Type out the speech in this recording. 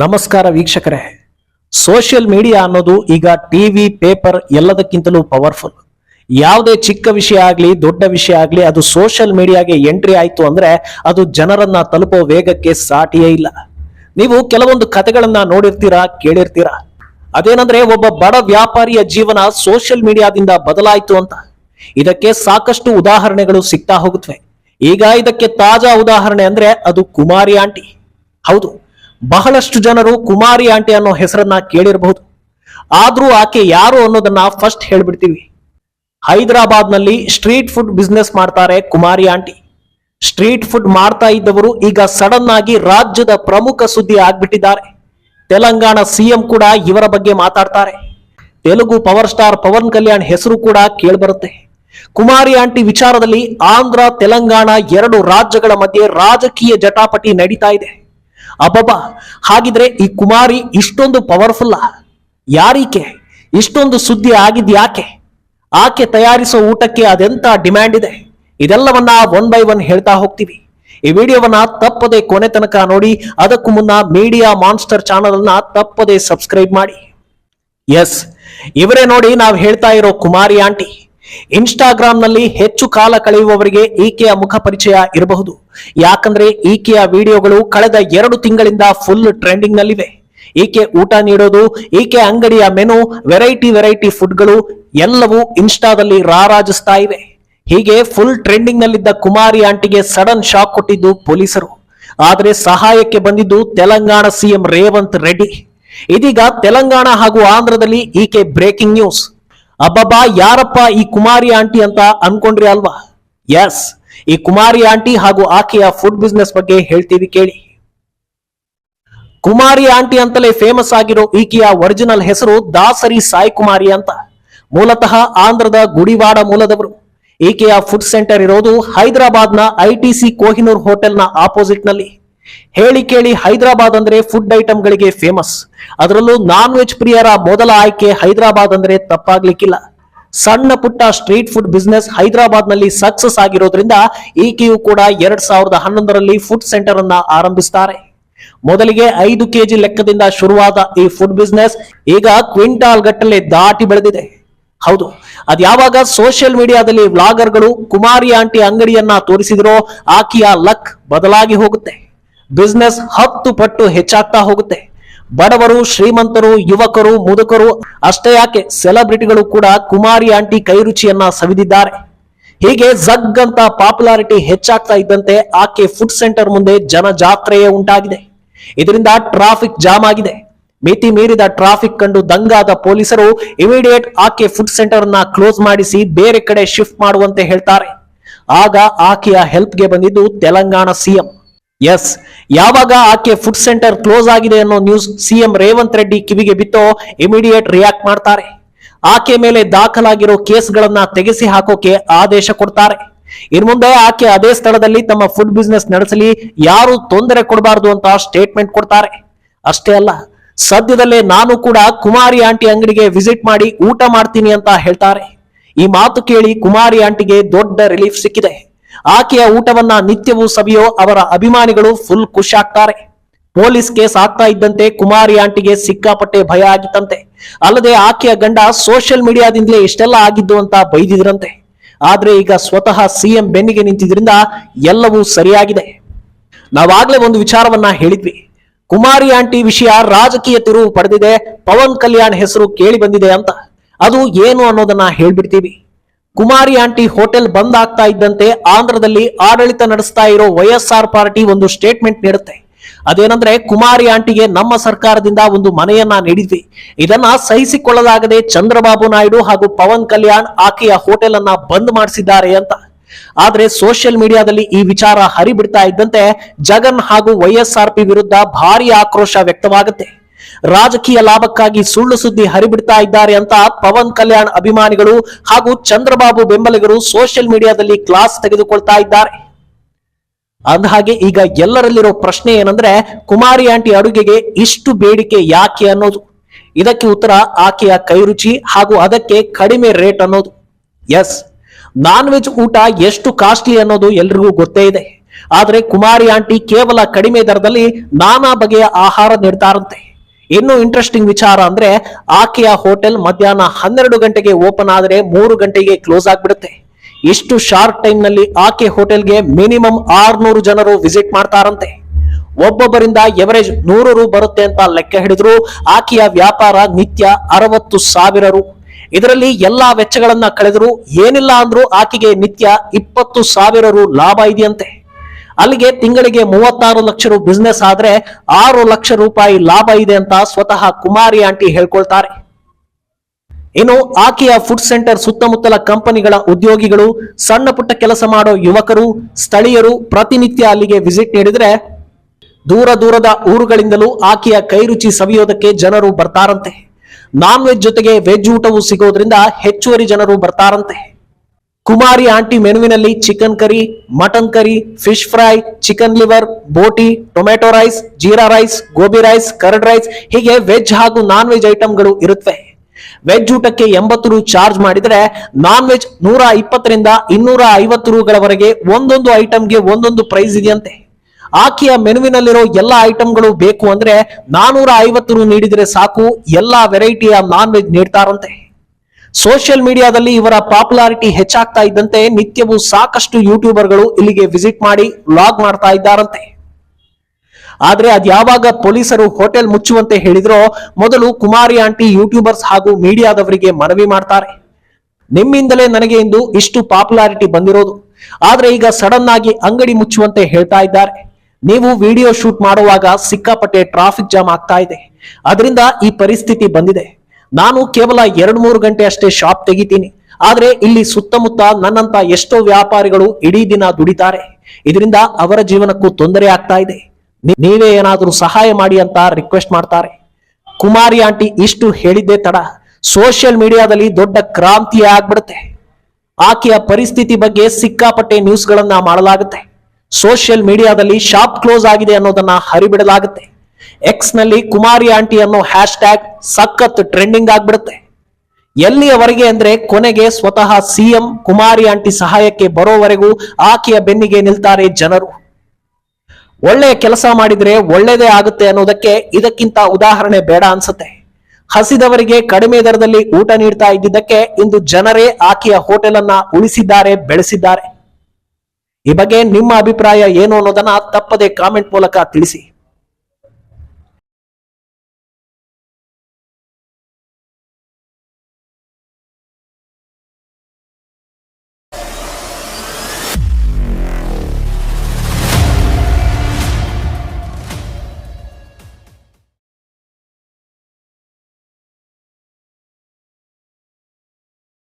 ನಮಸ್ಕಾರ ವೀಕ್ಷಕರೇ. Social media ಅನ್ನೋದು ಈಗ ಟಿವಿ ಪೇಪರ್ ಎಲ್ಲದಕ್ಕಿಂತಲೂ ಪವರ್ಫುಲ್ ಯಾವುದೇ ಚಿಕ್ಕ ವಿಷಯ ಆಗಲಿ, ದೊಡ್ಡ ವಿಷಯ ಆಗಲಿ, ಅದು ಸೋಷಿಯಲ್ ಮೀಡಿಯಾಗೆ ಎಂಟ್ರಿ ಆಯ್ತು ಅಂದ್ರೆ ಅದು ಜನರನ್ನ ತಲುಪೋ ವೇಗಕ್ಕೆ ಸಾಟಿಯೇ ಇಲ್ಲ. ನೀವು ಕೆಲವೊಂದು ಕಥೆಗಳನ್ನ ನೋಡಿರ್ತೀರಾ, ಕೇಳಿರ್ತೀರಾ? ಅದೇನಂದ್ರೆ ಒಬ್ಬ ಬಡ ವ್ಯಾಪಾರಿಯ ಜೀವನ ಸೋಷಿಯಲ್ ಮೀಡಿಯಾದಿಂದ ಬದಲಾಯಿತು ಅಂತ. ಇದಕ್ಕೆ ಸಾಕಷ್ಟು ಉದಾಹರಣೆಗಳು ಸಿಗ್ತಾ ಹೋಗುತ್ತವೆ. ಈಗ ಇದಕ್ಕೆ ತಾಜಾ ಉದಾಹರಣೆ ಅಂದ್ರೆ ಅದು ಕುಮಾರಿ ಆಂಟಿ. ಹೌದು ಬಹಳಷ್ಟು ಜನರು ಕುಮಾರಿ ಆಂಟಿ ಅನ್ನೋ ಹೆಸರನ್ನ ಕೇಳಿರಬಹುದು. ಆದ್ರೂ ಆಕೆ ಯಾರು ಅನ್ನೋದನ್ನ ಫಸ್ಟ್ ಹೇಳ್ಬಿಡ್ತೀವಿ. ಹೈದರಾಬಾದ್ನಲ್ಲಿ ಸ್ಟ್ರೀಟ್ ಫುಡ್ ಬಿಸ್ನೆಸ್ ಮಾಡ್ತಾರೆ ಕುಮಾರಿ ಆಂಟಿ. ಸ್ಟ್ರೀಟ್ ಫುಡ್ ಮಾಡ್ತಾ ಇದ್ದವರು ಈಗ ಸಡನ್ ಆಗಿ ರಾಜ್ಯದ ಪ್ರಮುಖ ಸುದ್ದಿ ಆಗ್ಬಿಟ್ಟಿದ್ದಾರೆ. ತೆಲಂಗಾಣ ಸಿಎಂ ಕೂಡ ಇವರ ಬಗ್ಗೆ ಮಾತಾಡ್ತಾರೆ. ತೆಲುಗು ಪವರ್ ಸ್ಟಾರ್ ಪವನ್ ಕಲ್ಯಾಣ್ ಹೆಸರು ಕೂಡ ಕೇಳ್ಬರುತ್ತೆ. ಕುಮಾರಿ ಆಂಟಿ ವಿಚಾರದಲ್ಲಿ ಆಂಧ್ರ, ತೆಲಂಗಾಣ ಎರಡು ರಾಜ್ಯಗಳ ಮಧ್ಯೆ ರಾಜಕೀಯ ಜಟಾಪಟಿ ನಡೀತಾ ಇದೆ. ಅಬ್ಬಬ್ಬ. ಹಾಗಿದ್ರೆ ಈ ಕುಮಾರಿ ಇಷ್ಟೊಂದು ಪವರ್ಫುಲ್ಲ ಯಾರೀಕೆ? ಇಷ್ಟೊಂದು ಸುದ್ದಿ ಆಗಿದ್ಯಾಕೆ ಆಕೆ ತಯಾರಿಸೋ ಊಟಕ್ಕೆ ಅದೆಂತ ಡಿಮ್ಯಾಂಡ್ ಇದೆ? ಇದೆಲ್ಲವನ್ನ ಒನ್ ಬೈ ಒನ್ ಹೇಳ್ತಾ ಹೋಗ್ತೀವಿ. ಈ ವಿಡಿಯೋವನ್ನ ತಪ್ಪದೆ ಕೊನೆ ತನಕ ನೋಡಿ, ಅದಕ್ಕೂ ಮುನ್ನ ಮೀಡಿಯಾ ಮಾನ್ಸ್ಟರ್ ಚಾನಲ್ ಅನ್ನ ತಪ್ಪದೆ ಸಬ್ಸ್ಕ್ರೈಬ್ ಮಾಡಿ. ಎಸ್ ಇವರೇ ನೋಡಿ ನಾವು ಹೇಳ್ತಾ ಇರೋ ಕುಮಾರಿ ಆಂಟಿ. ಇನ್ಸ್ಟಾಗ್ರಾಮ್ನಲ್ಲಿ ಹೆಚ್ಚು ಕಾಲ ಕಳೆಯುವವರಿಗೆ ಈಕೆಯ ಮುಖ ಪರಿಚಯ ಇರಬಹುದು. ಯಾಕಂದ್ರೆ ಈಕೆಯ ವಿಡಿಯೋಗಳು ಕಳೆದ ಎರಡು ತಿಂಗಳಿಂದ ಫುಲ್ ಟ್ರೆಂಡಿಂಗ್ ನಲ್ಲಿವೆ. ಈಕೆ ಊಟ ನೀಡೋದು, ಈಕೆ ಅಂಗಡಿಯ ಮೆನು ವೆರೈಟಿ ವೆರೈಟಿ ಫುಡ್ಗಳು ಎಲ್ಲವೂ ಇನ್ಸ್ಟಾದಲ್ಲಿ ರಾರಾಜಿಸ್ತಾ ಇವೆ. ಹೀಗೆ ಫುಲ್ ಟ್ರೆಂಡಿಂಗ್ ನಲ್ಲಿದ್ದ ಕುಮಾರಿ ಆಂಟಿಗೆ ಸಡನ್ ಶಾಕ್ ಕೊಟ್ಟಿದ್ದು ಪೊಲೀಸರು. ಆದರೆ ಸಹಾಯಕ್ಕೆ ಬಂದಿದ್ದು ತೆಲಂಗಾಣ ಸಿಎಂ ರೇವಂತ್ ರೆಡ್ಡಿ. ಇದೀಗ ತೆಲಂಗಾಣ ಹಾಗೂ ಆಂಧ್ರದಲ್ಲಿ ಈಕೆ ಬ್ರೇಕಿಂಗ್ ನ್ಯೂಸ್ ಅಬ್ಬಬ್ಬಾ, ಯಾರಪ್ಪ ಈ ಕುಮಾರಿ ಆಂಟಿ ಅಂತ ಅನ್ಕೊಂಡ್ರಿ ಅಲ್ವಾ? ಎಸ್ ಈ ಕುಮಾರಿ ಆಂಟಿ ಹಾಗೂ ಆಕೆಯ ಫುಡ್ ಬಿಸ್ನೆಸ್ ಬಗ್ಗೆ ಹೇಳ್ತೀವಿ ಕೇಳಿ. ಕುಮಾರಿ ಆಂಟಿ ಅಂತಲೇ ಫೇಮಸ್ ಆಗಿರೋ ಈಕೆಯ ಒರಿಜಿನಲ್ ಹೆಸರು ದಾಸರಿ ಸಾಯಿ ಕುಮಾರಿ ಅಂತ. ಮೂಲತಃ ಆಂಧ್ರದ ಗುಡಿವಾಡ ಮೂಲದವರು. ಈಕೆಯ ಫುಡ್ ಸೆಂಟರ್ ಇರೋದು ಹೈದರಾಬಾದ್ನ ಐಟಿಸಿ ಕೋಹಿನೂರ್ ಹೋಟೆಲ್ನ ಆಪೋಸಿಟ್ನಲ್ಲಿ. ಹೇಳಿ ಕೇಳಿ ಹೈದರಾಬಾದ್ ಅಂದ್ರೆ ಫುಡ್ ಐಟಮ್ಗಳಿಗೆ ಫೇಮಸ್ ಅದರಲ್ಲೂ ನಾನ್ ವೆಜ್ ಪ್ರಿಯರ ಮೊದಲ ಆಯ್ಕೆ ಹೈದರಾಬಾದ್ ಅಂದ್ರೆ ತಪ್ಪಾಗ್ಲಿಕ್ಕಿಲ್ಲ. ಸಣ್ಣ ಪುಟ್ಟ ಸ್ಟ್ರೀಟ್ ಫುಡ್ ಬಿಸ್ನೆಸ್ ಹೈದರಾಬಾದ್ನಲ್ಲಿ ಸಕ್ಸಸ್ ಆಗಿರೋದ್ರಿಂದ ಈಕೆಯು ಕೂಡ ಎರಡ್ ಸಾವಿರದ ಹನ್ನೊಂದರಲ್ಲಿ ಫುಡ್ ಸೆಂಟರ್ ಅನ್ನ ಆರಂಭಿಸ್ತಾರೆ. ಮೊದಲಿಗೆ ಐದು ಕೆಜಿ ಲೆಕ್ಕದಿಂದ ಶುರುವಾದ ಈ ಫುಡ್ ಬಿಸ್ನೆಸ್ ಈಗ ಕ್ವಿಂಟಾಲ್ ಗಟ್ಟಲೆ ದಾಟಿ ಬೆಳೆದಿದೆ. ಹೌದು, ಅದ್ ಯಾವಾಗ ಸೋಷಿಯಲ್ ಮೀಡಿಯಾದಲ್ಲಿ ವ್ಲಾಗರ್ಗಳು ಕುಮಾರಿ ಆಂಟಿ ಅಂಗಡಿಯನ್ನ ತೋರಿಸಿದ್ರೋ ಆಕೆಯ ಲಕ್ ಬದಲಾಗಿ ಹೋಗುತ್ತೆ. ಬಿಸ್ನೆಸ್ ಹತ್ತು ಪಟ್ಟು ಹೆಚ್ಚಾಗ್ತಾ ಹೋಗುತ್ತೆ. ಬಡವರು, ಶ್ರೀಮಂತರು, ಯುವಕರು, ಮುದುಕರು ಅಷ್ಟೇ ಯಾಕೆ ಸೆಲೆಬ್ರಿಟಿಗಳು ಕೂಡ ಕುಮಾರಿ ಆಂಟಿ ಕೈರುಚಿಯನ್ನ ಸವಿದಿದ್ದಾರೆ. ಹೀಗೆ ಜಗ್ ಅಂತ ಪಾಪ್ಯುಲಾರಿಟಿ ಹೆಚ್ಚಾಗ್ತಾ ಇದ್ದಂತೆ ಆಕೆ ಫುಡ್ ಸೆಂಟರ್ ಮುಂದೆ ಜನ ಜಾತ್ರೆಯೇ ಉಂಟಾಗಿದೆ. ಇದರಿಂದ ಟ್ರಾಫಿಕ್ ಜಾಮ್ ಆಗಿದೆ. ಮಿತಿ ಮೀರಿದ ಟ್ರಾಫಿಕ್ ಕಂಡು ದಂಗಾದ ಪೊಲೀಸರು ಇಮಿಡಿಯೇಟ್ ಆಕೆ ಫುಡ್ ಸೆಂಟರ್ ಅನ್ನ ಕ್ಲೋಸ್ ಮಾಡಿಸಿ ಬೇರೆ ಕಡೆ ಶಿಫ್ಟ್ ಮಾಡುವಂತೆ ಹೇಳ್ತಾರೆ. ಆಗ ಆಕೆಯ ಹೆಲ್ಪ್ಗೆ ಬಂದಿದ್ದು ತೆಲಂಗಾಣ ಸಿಎಂ. ಎಸ್ ಯಾವಾಗ ಆಕೆ ಫುಡ್ ಸೆಂಟರ್ ಕ್ಲೋಸ್ ಆಗಿದೆ ಅನ್ನೋ ನ್ಯೂಸ್ ಸಿಎಂ ರೇವಂತ್ ರೆಡ್ಡಿ ಕಿವಿಗೆ ಬಿತ್ತೋ ಇಮಿಡಿಯೇಟ್ ರಿಯಾಕ್ಟ್ ಮಾಡ್ತಾರೆ. ಆಕೆ ಮೇಲೆ ದಾಖಲಾಗಿರೋ ಕೇಸ್ಗಳನ್ನ ತೆಗೆಸಿ ಹಾಕೋಕೆ ಆದೇಶ ಕೊಡ್ತಾರೆ. ಇನ್ ಮುಂದೆ ಆಕೆ ಅದೇ ಸ್ಥಳದಲ್ಲಿ ತಮ್ಮ ಫುಡ್ ಬಿಸ್ನೆಸ್ ನಡೆಸಲಿ, ಯಾರು ತೊಂದರೆ ಕೊಡಬಾರದು ಅಂತ ಸ್ಟೇಟ್ಮೆಂಟ್ ಕೊಡ್ತಾರೆ. ಅಷ್ಟೇ ಅಲ್ಲ, ಸದ್ಯದಲ್ಲೇ ನಾನು ಕೂಡ ಕುಮಾರಿ ಆಂಟಿ ಅಂಗಡಿಗೆ ವಿಸಿಟ್ ಮಾಡಿ ಊಟ ಮಾಡ್ತೀನಿ ಅಂತ ಹೇಳ್ತಾರೆ. ಈ ಮಾತು ಕೇಳಿ ಕುಮಾರಿ ಆಂಟಿಗೆ ದೊಡ್ಡ ರಿಲೀಫ್ ಸಿಕ್ಕಿದೆ. ಆಕೆಯ ಊಟವನ್ನ ನಿತ್ಯವೂ ಸವಿಯೋ ಅವರ ಅಭಿಮಾನಿಗಳು ಫುಲ್ ಖುಷಿ ಆಗ್ತಾರೆ ಪೊಲೀಸ್ ಕೇಸ್ ಆಗ್ತಾ ಇದ್ದಂತೆ ಕುಮಾರಿ ಆಂಟಿಗೆ ಸಿಕ್ಕಾಪಟ್ಟೆ ಭಯ ಆಗಿತ್ತಂತೆ. ಅಲ್ಲದೆ ಆಕೆಯ ಗಂಡ ಸೋಷಿಯಲ್ ಮೀಡಿಯಾದಿಂದಲೇ ಇಷ್ಟೆಲ್ಲ ಆಗಿದ್ದು ಅಂತ ಬೈದಿದ್ರಂತೆ. ಆದ್ರೆ ಈಗ ಸ್ವತಃ ಸಿಎಂ ಬೆನ್ನಿಗೆ ನಿಂತಿದ್ರಿಂದ ಎಲ್ಲವೂ ಸರಿಯಾಗಿದೆ. ನಾವಾಗ್ಲೇ ಒಂದು ವಿಚಾರವನ್ನ ಹೇಳಿದ್ವಿ. ಕುಮಾರಿ ಆಂಟಿ ವಿಷಯ ರಾಜಕೀಯ ತಿರುವು ಪಡೆದಿದೆ, ಪವನ್ ಕಲ್ಯಾಣ್ ಹೆಸರು ಕೇಳಿ ಬಂದಿದೆ ಅಂತ. ಅದು ಏನು ಅನ್ನೋದನ್ನ ಹೇಳ್ಬಿಡ್ತೀವಿ. ಕುಮಾರಿ ಆಂಟಿ ಹೋಟೆಲ್ ಬಂದ್ ಆಗ್ತಾ ಇದ್ದಂತೆ ಆಂಧ್ರದಲ್ಲಿ ಆಡಳಿತ ನಡೆಸ್ತಾ ಇರೋ ವೈಎಸ್ಆರ್ ಪಾರ್ಟಿ ಒಂದು ಸ್ಟೇಟ್ಮೆಂಟ್ ನೀಡುತ್ತೆ. ಅದೇನಂದ್ರೆ ಕುಮಾರಿ ಆಂಟಿಗೆ ನಮ್ಮ ಸರ್ಕಾರದಿಂದ ಒಂದು ಮನೆಯನ್ನ ನೀಡಿದ್ವಿ. ಇದನ್ನ ಸಹಿಸಿಕೊಳ್ಳಲಾಗದೆ ಚಂದ್ರಬಾಬು ನಾಯ್ಡು ಹಾಗೂ ಪವನ್ ಕಲ್ಯಾಣ್ ಆಕೆಯ ಹೋಟೆಲ್ ಅನ್ನ ಬಂದ್ ಮಾಡಿಸಿದ್ದಾರೆ ಅಂತ. ಆದ್ರೆ ಸೋಷಿಯಲ್ ಮೀಡಿಯಾದಲ್ಲಿ ಈ ವಿಚಾರ ಹರಿಬಿಡ್ತಾ ಇದ್ದಂತೆ ಜಗನ್ ಹಾಗೂ ವೈಎಸ್ಆರ್ ಪಿ ವಿರುದ್ಧ ಭಾರಿ ಆಕ್ರೋಶ ವ್ಯಕ್ತವಾಗುತ್ತೆ. ರಾಜಕೀಯ ಲಾಭಕ್ಕಾಗಿ ಸುಳ್ಳು ಸುದ್ದಿ ಹರಿಬಿಡ್ತಾ ಇದ್ದಾರೆ ಅಂತ ಪವನ್ ಕಲ್ಯಾಣ್ ಅಭಿಮಾನಿಗಳು ಹಾಗೂ ಚಂದ್ರಬಾಬು ಬೆಂಬಲಿಗರು ಸೋಷಿಯಲ್ ಮೀಡಿಯಾದಲ್ಲಿ ಕ್ಲಾಸ್ ತೆಗೆದುಕೊಳ್ತಾ ಇದ್ದಾರೆ. ಅಂದಹಾಗೆ ಈಗ ಎಲ್ಲರಲ್ಲಿರೋ ಪ್ರಶ್ನೆ ಏನಂದ್ರೆ, ಕುಮಾರಿ ಆಂಟಿ ಅಡುಗೆಗೆ ಇಷ್ಟು ಬೇಡಿಕೆ ಯಾಕೆ ಅನ್ನೋದು. ಇದಕ್ಕೆ ಉತ್ತರ ಆಕೆಯ ಕೈರುಚಿ ಹಾಗೂ ಅದಕ್ಕೆ ಕಡಿಮೆ ರೇಟ್ ಅನ್ನೋದು. ಎಸ್ ನಾನ್ ವೆಜ್ ಊಟ ಎಷ್ಟು ಕಾಸ್ಟ್ಲಿ ಅನ್ನೋದು ಎಲ್ರಿಗೂ ಗೊತ್ತೇ ಇದೆ. ಆದ್ರೆ ಕುಮಾರಿ ಆಂಟಿ ಕೇವಲ ಕಡಿಮೆ ದರದಲ್ಲಿ ನಾನಾ ಬಗೆಯ ಆಹಾರ ನೀಡ್ತಾರಂತೆ. ಇನ್ನು ಇಂಟ್ರೆಸ್ಟಿಂಗ್ ವಿಚಾರ ಅಂದ್ರೆ ಆಕೆಯ ಹೋಟೆಲ್ ಮಧ್ಯಾಹ್ನ ಹನ್ನೆರಡು ಗಂಟೆಗೆ ಓಪನ್ ಆದರೆ ಮೂರು ಗಂಟೆಗೆ ಕ್ಲೋಸ್ ಆಗ್ಬಿಡುತ್ತೆ. ಇಷ್ಟು ಶಾರ್ಟ್ ಟೈಮ್ನಲ್ಲಿ ಆಕೆ ಹೋಟೆಲ್ಗೆ ಮಿನಿಮಮ್ ಆರ್ನೂರು ಜನರು ವಿಸಿಟ್ ಮಾಡ್ತಾರಂತೆ. ಒಬ್ಬೊಬ್ಬರಿಂದ ಎವರೇಜ್ ನೂರು ರು ಬರುತ್ತೆ ಅಂತ ಲೆಕ್ಕ ಹಿಡಿದ್ರು. ಆಕೆಯ ವ್ಯಾಪಾರ ನಿತ್ಯ ಅರವತ್ತು ಸಾವಿರ ರು. ಇದರಲ್ಲಿ ಎಲ್ಲಾ ವೆಚ್ಚಗಳನ್ನ ಕಳೆದ್ರು. ಏನಿಲ್ಲ ಅಂದ್ರೂ ಆಕೆಗೆ ನಿತ್ಯ ಇಪ್ಪತ್ತು ಸಾವಿರ ರು ಲಾಭ ಇದೆಯಂತೆ. ಅಲ್ಲಿಗೆ ತಿಂಗಳಿಗೆ ಮೂವತ್ತಾರು ಲಕ್ಷ ರು ಬಿಸ್ನೆಸ್ ಆದ್ರೆ ಆರು ಲಕ್ಷ ರೂಪಾಯಿ ಲಾಭ ಇದೆ ಅಂತ ಸ್ವತಃ ಕುಮಾರಿ ಆಂಟಿ ಹೇಳ್ಕೊಳ್ತಾರೆ. ಇನ್ನು ಆಕೆಯ ಫುಡ್ ಸೆಂಟರ್ ಸುತ್ತಮುತ್ತಲ ಕಂಪನಿಗಳ ಉದ್ಯೋಗಿಗಳು, ಸಣ್ಣ ಪುಟ್ಟ ಕೆಲಸ ಮಾಡೋ ಯುವಕರು, ಸ್ಥಳೀಯರು, ಪ್ರತಿನಿತ್ಯ ಅಲ್ಲಿಗೆ ವಿಸಿಟ್ ನೀಡಿದ್ರೆ ದೂರ ದೂರದ ಊರುಗಳಿಂದಲೂ ಆಕೆಯ ಕೈರುಚಿ ಸವಿಯೋದಕ್ಕೆ ಜನರು ಬರ್ತಾರಂತೆ. ನಾನ್ ವೆಜ್ ಜೊತೆಗೆ ವೆಜ್ ಊಟವೂ ಸಿಗೋದ್ರಿಂದ ಹೆಚ್ಚುವರಿ ಜನರು ಬರ್ತಾರಂತೆ. ಕುಮಾರಿ ಆಂಟಿ ಮೆನುವಿನಲ್ಲಿ chicken curry, mutton curry, fish fry, chicken liver, ಬೋಟಿ, tomato rice, jeera rice, gobi rice, curd rice, ಹೀಗೆ ವೆಜ್ ಹಾಗೂ ನಾನ್ ವೆಜ್ ಐಟಮ್ಗಳು ಇರುತ್ತವೆ. ವೆಜ್ ಊಟಕ್ಕೆ ಎಂಬತ್ತು ರು ಚಾರ್ಜ್ ಮಾಡಿದ್ರೆ ನಾನ್ ವೆಜ್ ನೂರ ಇಪ್ಪತ್ತರಿಂದ ಇನ್ನೂರ ಐವತ್ತು ರುಗಳವರೆಗೆ ಒಂದೊಂದು ಐಟಮ್ಗೆ ಒಂದೊಂದು ಪ್ರೈಸ್ ಇದೆಯಂತೆ. ಆಕೆಯ ಮೆನುವಿನಲ್ಲಿರೋ ಎಲ್ಲಾ ಐಟಮ್ಗಳು ಬೇಕು ಅಂದ್ರೆ ನಾನೂರ ಐವತ್ತು ರು ನೀಡಿದ್ರೆ ಸಾಕು, ಎಲ್ಲಾ ವೆರೈಟಿಯ ನಾನ್ ವೆಜ್ ನೀಡ್ತಾರಂತೆ. ಸೋಷಿಯಲ್ ಮೀಡಿಯಾದಲ್ಲಿ ಇವರ ಪಾಪ್ಯುಲಾರಿಟಿ ಹೆಚ್ಚಾಗ್ತಾ ಇದ್ದಂತೆ ನಿತ್ಯವೂ ಸಾಕಷ್ಟು ಯೂಟ್ಯೂಬರ್ಗಳು ಇಲ್ಲಿಗೆ ವಿಸಿಟ್ ಮಾಡಿ ವ್ಲಾಗ್ ಮಾಡ್ತಾ ಇದ್ದಾರಂತೆ. ಆದ್ರೆ ಅದ್ ಯಾವಾಗ ಪೊಲೀಸರು ಹೋಟೆಲ್ ಮುಚ್ಚುವಂತೆ ಹೇಳಿದ್ರೋ ಮೊದಲು ಕುಮಾರಿ ಆಂಟಿ ಯೂಟ್ಯೂಬರ್ಸ್ ಹಾಗೂ ಮೀಡಿಯಾದವರಿಗೆ ಮನವಿ ಮಾಡ್ತಾರೆ. ನಿಮ್ಮಿಂದಲೇ ನನಗೆ ಇಂದು ಇಷ್ಟು ಪಾಪ್ಯುಲಾರಿಟಿ ಬಂದಿರೋದು. ಆದ್ರೆ ಈಗ ಸಡನ್ ಆಗಿ ಅಂಗಡಿ ಮುಚ್ಚುವಂತೆ ಹೇಳ್ತಾ ಇದ್ದಾರೆ. ನೀವು ವಿಡಿಯೋ ಶೂಟ್ ಮಾಡುವಾಗ ಸಿಕ್ಕಾಪಟ್ಟೆ ಟ್ರಾಫಿಕ್ ಜಾಮ್ ಆಗ್ತಾ ಇದೆ. ಅದರಿಂದ ಈ ಪರಿಸ್ಥಿತಿ ಬಂದಿದೆ. ನಾನು ಕೇವಲ ಎರಡ್ ಮೂರು ಗಂಟೆ ಅಷ್ಟೇ ಶಾಪ್ ತೆಗಿತೀನಿ. ಆದ್ರೆ ಇಲ್ಲಿ ಸುತ್ತಮುತ್ತ ನನ್ನಂತ ಎಷ್ಟೋ ವ್ಯಾಪಾರಿಗಳು ಇಡೀ ದಿನ ದುಡಿತಾರೆ. ಇದರಿಂದ ಅವರ ಜೀವನಕ್ಕೂ ತೊಂದರೆ ಆಗ್ತಾ ಇದೆ. ನೀವೇ ಏನಾದರೂ ಸಹಾಯ ಮಾಡಿ ಅಂತ ರಿಕ್ವೆಸ್ಟ್ ಮಾಡ್ತಾರೆ. ಕುಮಾರಿ ಆಂಟಿ ಇಷ್ಟು ಹೇಳಿದ್ದೆ ತಡ. ಸೋಷಿಯಲ್ ಮೀಡಿಯಾದಲ್ಲಿ ದೊಡ್ಡ ಕ್ರಾಂತಿ ಆಗ್ಬಿಡುತ್ತೆ. ಆಕೆಯ ಪರಿಸ್ಥಿತಿ ಬಗ್ಗೆ ಸಿಕ್ಕಾಪಟ್ಟೆ ನ್ಯೂಸ್ಗಳನ್ನ ಮಾಡಲಾಗುತ್ತೆ. ಸೋಷಿಯಲ್ ಮೀಡಿಯಾದಲ್ಲಿ ಶಾಪ್ ಕ್ಲೋಸ್ ಆಗಿದೆ ಅನ್ನೋದನ್ನ ಹರಿಬಿಡಲಾಗುತ್ತೆ. ಎಕ್ಸ್ನಲ್ಲಿ ಕುಮಾರಿ ಆಂಟಿ ಅನ್ನೋ ಹ್ಯಾಶ್ ಟ್ಯಾಗ್ ಸಖತ್ ಟ್ರೆಂಡಿಂಗ್ ಆಗ್ಬಿಡುತ್ತೆ. ಎಲ್ಲಿಯವರೆಗೆ ಅಂದ್ರೆ ಕೊನೆಗೆ ಸ್ವತಃ ಸಿಎಂ ಕುಮಾರಿ ಆಂಟಿ ಸಹಾಯಕ್ಕೆ ಬರೋವರೆಗೂ ಆಕೆಯ ಬೆನ್ನಿಗೆ ನಿಲ್ತಾರೆ ಜನರು. ಒಳ್ಳೆಯ ಕೆಲಸ ಮಾಡಿದ್ರೆ ಒಳ್ಳೇದೇ ಆಗುತ್ತೆ ಅನ್ನೋದಕ್ಕೆ ಇದಕ್ಕಿಂತ ಉದಾಹರಣೆ ಬೇಡ ಅನ್ಸುತ್ತೆ. ಹಸಿದವರಿಗೆ ಕಡಿಮೆ ದರದಲ್ಲಿ ಊಟ ನೀಡ್ತಾ ಇದ್ದಿದ್ದಕ್ಕೆ ಇಂದು ಜನರೇ ಆಕೆಯ ಹೋಟೆಲ್ ಅನ್ನ ಉಳಿಸಿದ್ದಾರೆ, ಬೆಳೆಸಿದ್ದಾರೆ. ಈ ಬಗ್ಗೆ ನಿಮ್ಮ ಅಭಿಪ್ರಾಯ ಏನು ಅನ್ನೋದನ್ನ ತಪ್ಪದೆ ಕಾಮೆಂಟ್ ಮೂಲಕ ತಿಳಿಸಿ.